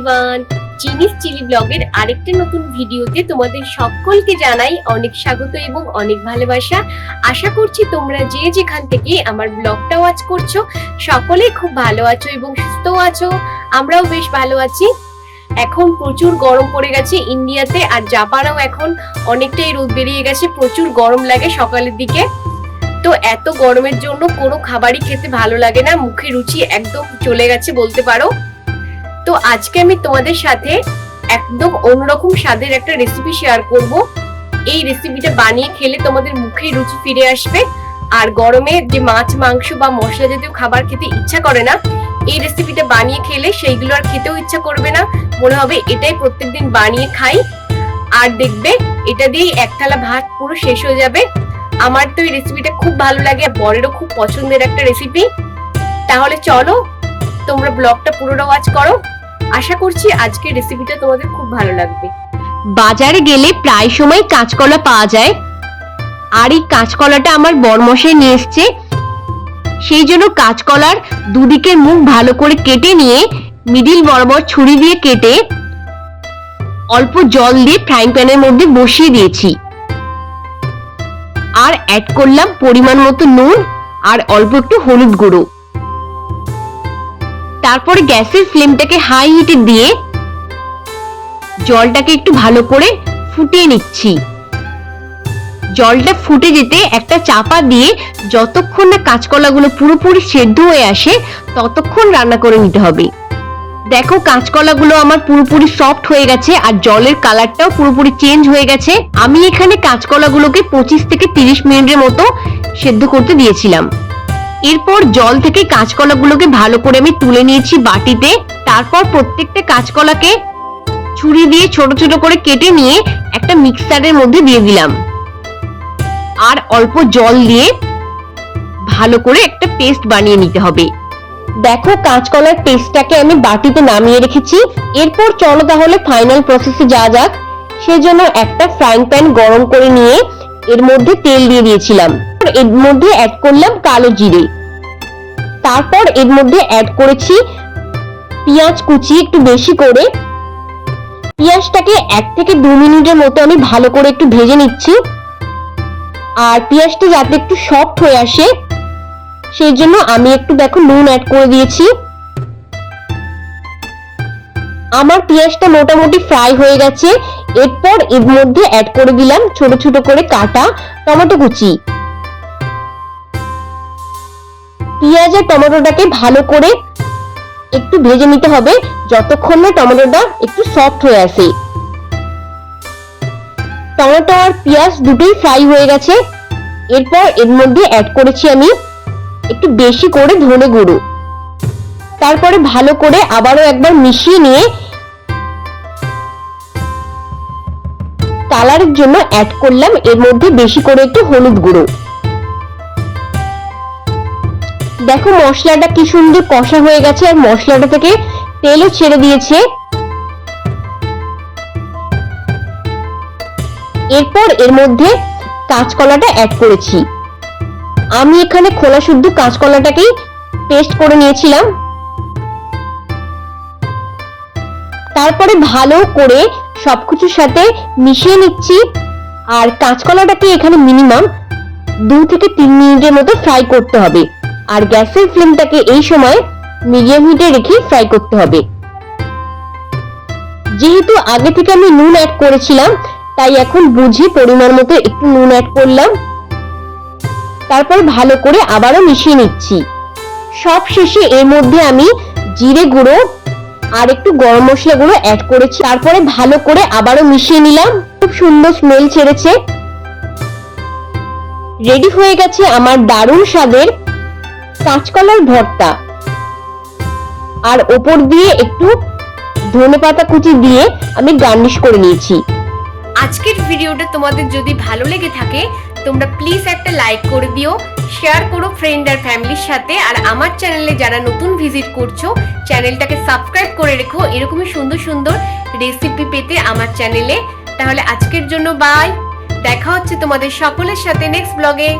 Everyone চিনিস chilli ব্লগের আরেকটা নতুন ভিডিওতে তোমাদের সকলকে জানাই অনেক স্বাগত এবং অনেক ভালোবাসা। আশা করছি তোমরা যে যেখান থেকে আমার ব্লগটা ওয়াচ করছ, সকলে খুব ভালো আছো এবং সুস্থ আছো। আমরাও বেশ ভালো আছি। এখন প্রচুর গরম পড়ে গেছে ইন্ডিয়াতে আর জাপানেও এখন অনেকটাই রোদ বেরিয়ে গেছে, প্রচুর গরম লাগে সকালের দিকে। তো এত গরমের জন্য কোনো খাবারই খেতে ভালো লাগে না, মুখে রুচি একদম চলে গেছে বলতে পারো। তো আজকে আমি তোমাদের সাথে একদম অন্যরকম স্বাদের একটা রেসিপি শেয়ার করব। এই রেসিপিটা বানিয়ে খেলে তোমাদের মুখে রুচি ফিরে আসবে। আর গরমে যে মাছ, মাংস বা মশলা জাতীয় খাবার খেতে ইচ্ছা করে না, এই রেসিপিটা বানিয়ে খেলে সেইগুলো আর খেতেও ইচ্ছা করবে না। মনে হবে এটাই প্রত্যেকদিন বানিয়ে খাই। আর দেখবে এটা দিয়ে এক থালা ভাত পুরো শেষ হয়ে যাবে। আমার তো এই রেসিপিটা খুব ভালো লাগে বরেরও খুব পছন্দের একটা রেসিপি তাহলে চলো তোমরা ব্লগটা পুরোটা ওয়াচ করো। আশা করছি আজকের রেসিপিটা তোমাদের খুব ভালো লাগবে। বাজারে গেলে প্রায় সময় কাঁচকলা পাওয়া যায়। আর এই কাঁচকলাটা আমার বরমশাই নিয়ে এসছে। সেই জন্য কাঁচকলার দুদিকের মুখ ভালো করে কেটে নিয়ে মিডিল বরাবর ছুরি দিয়ে কেটে অল্প জল দিয়ে ফ্রাইং প্যানের মধ্যে বসিয়ে দিয়েছি। আর অ্যাড করলাম পরিমাণ মতো নুন আর অল্প একটু হলুদ গুঁড়ো। তারপরে গ্যাসের ফ্লেমটাকে হাই হিটে দিয়ে জলটাকে একটু ভালো করে ফুটিয়ে নিচ্ছি। জলটা ফুটে যেতে একটা চাপা দিয়ে যতক্ষণ না কাঁচকলাগুলো পুরোপুরি সেদ্ধ হয়ে আসে, ততক্ষণ রান্না করে নিতে হবে। দেখো কাঁচকলাগুলো আমার পুরোপুরি সফট হয়ে গেছে আর জলের কালারটাও পুরোপুরি চেঞ্জ হয়ে গেছে। আমি এখানে কাঁচকলাগুলোকে পঁচিশ থেকে তিরিশ মিনিটের মতো সেদ্ধ করতে দিয়েছিলাম। এরপর জল থেকে কাঁচকলাগুলোকে ভালো করে আমি তুলে নিয়েছি বাটিতে। তারপর প্রত্যেকটা কাঁচকলাকে ছুরি দিয়ে ছোট ছোট করে কেটে নিয়ে একটা মিক্সারের মধ্যে দিয়ে দিলাম। আর অল্প জল দিয়ে ভালো করে একটা পেস্ট বানিয়ে নিতে হবে। দেখো কাঁচকলার পেস্টটাকে আমি বাটিতে নামিয়ে রেখেছি। এরপর চলো তাহলে ফাইনাল প্রসেসে যা যাক। সেজন্য একটা ফ্রাইং প্যান গরম করে নিয়ে এর মধ্যে তেল দিয়ে দিয়েছিলাম। এর মধ্যে অ্যাড করলাম কালো জিরে। তারপর এর মধ্যে অ্যাড করেছি পেঁয়াজ কুচি একটু বেশি করে। পেঁয়াজটাকে এক থেকে দু মিনিটের মতো আমি ভালো করে একটু ভেজে নিচ্ছি। আর পেঁয়াজটা যাতে একটু সফট হয়ে আসে, সেই জন্য আমি একটু দেখো নুন অ্যাড করে দিয়েছি। আমার পেঁয়াজটা মোটামুটি ফ্রাই হয়ে গেছে। এরপর এর মধ্যে অ্যাড করে দিলাম ছোট ছোট করে কাটা টমেটো কুচি। পেঁয়াজ আর টমেটোটাকে ভালো করে একটু ভেজে নিতে হবে, যতক্ষণ না টমেটোটা একটু সফট হয়ে আসে। টমেটো আর পেঁয়াজ দুটোই ফ্রাই হয়ে গেছে। এরপর এর মধ্যে অ্যাড করেছি আমি একটু বেশি করে ধনে গুঁড়ো। তারপরে ভালো করে আবারও একবার মিশিয়ে নিয়ে কালারের জন্য অ্যাড করলাম, এর মধ্যে বেশি করে একটু হলুদ গুঁড়ো। দেখো মশলাটা কি সুন্দর কষা হয়ে গেছে আর মশলাটা থেকে তেলও ছেড়ে দিয়েছে। এরপর এর মধ্যে কাঁচকলাটা অ্যাড করেছি। আমি এখানে খোলা শুদ্ধ কাঁচকলাটাকেই পেস্ট করে নিয়েছিলাম। তারপরে ভালো করে সবকিছুর সাথে মিশিয়ে নিচ্ছি। আর কাঁচকলাটাকে এখানে মিনিমাম দু থেকে তিন মিনিটের মতো ফ্রাই করতে হবে। আর গ্যাসের ফ্লেমটাকে এই সময় মিডিয়াম হিটে রেখে ফ্রাই করতে হবে। যেহেতু আগে থেকে আমি নুন অ্যাড করেছিলাম, তাই এখন বুঝে পরিমাণ মতো একটু নুন অ্যাড করলাম। তারপর ভালো করে আবারও মিশিয়ে নিচ্ছি। সব শেষে এর মধ্যে আমি জিরে গুঁড়ো আর একটু গরম মশলা গুঁড়ো অ্যাড করেছি। তারপরে ভালো করে আবারও মিশিয়ে নিলাম। খুব সুন্দর স্মেল ছেড়েছে। রেডি হয়ে গেছে আমার দারুণ স্বাদের কাঁচকলার ভর্তা। আর ওপর দিয়ে একটু ধনে পাতা কুচি দিয়ে আমি গার্নিশ করে নিয়েছি। আজকের ভিডিওটা তোমাদের যদি ভালো লেগে থাকে, তোমরা প্লিজ একটা লাইক করে দিও শেয়ার করো ফ্রেন্ড আর ফ্যামিলির সাথে, আর আমার চ্যানেলে যারা নতুন ভিজিট করছ চ্যানেলটাকে সাবস্ক্রাইব করে রেখো। এরকমই সুন্দর সুন্দর রেসিপি পেতে আমার চ্যানেলে তাহলে আজকের জন্য বাই দেখা হচ্ছে তোমাদের সকলের সাথে নেক্সট ব্লগে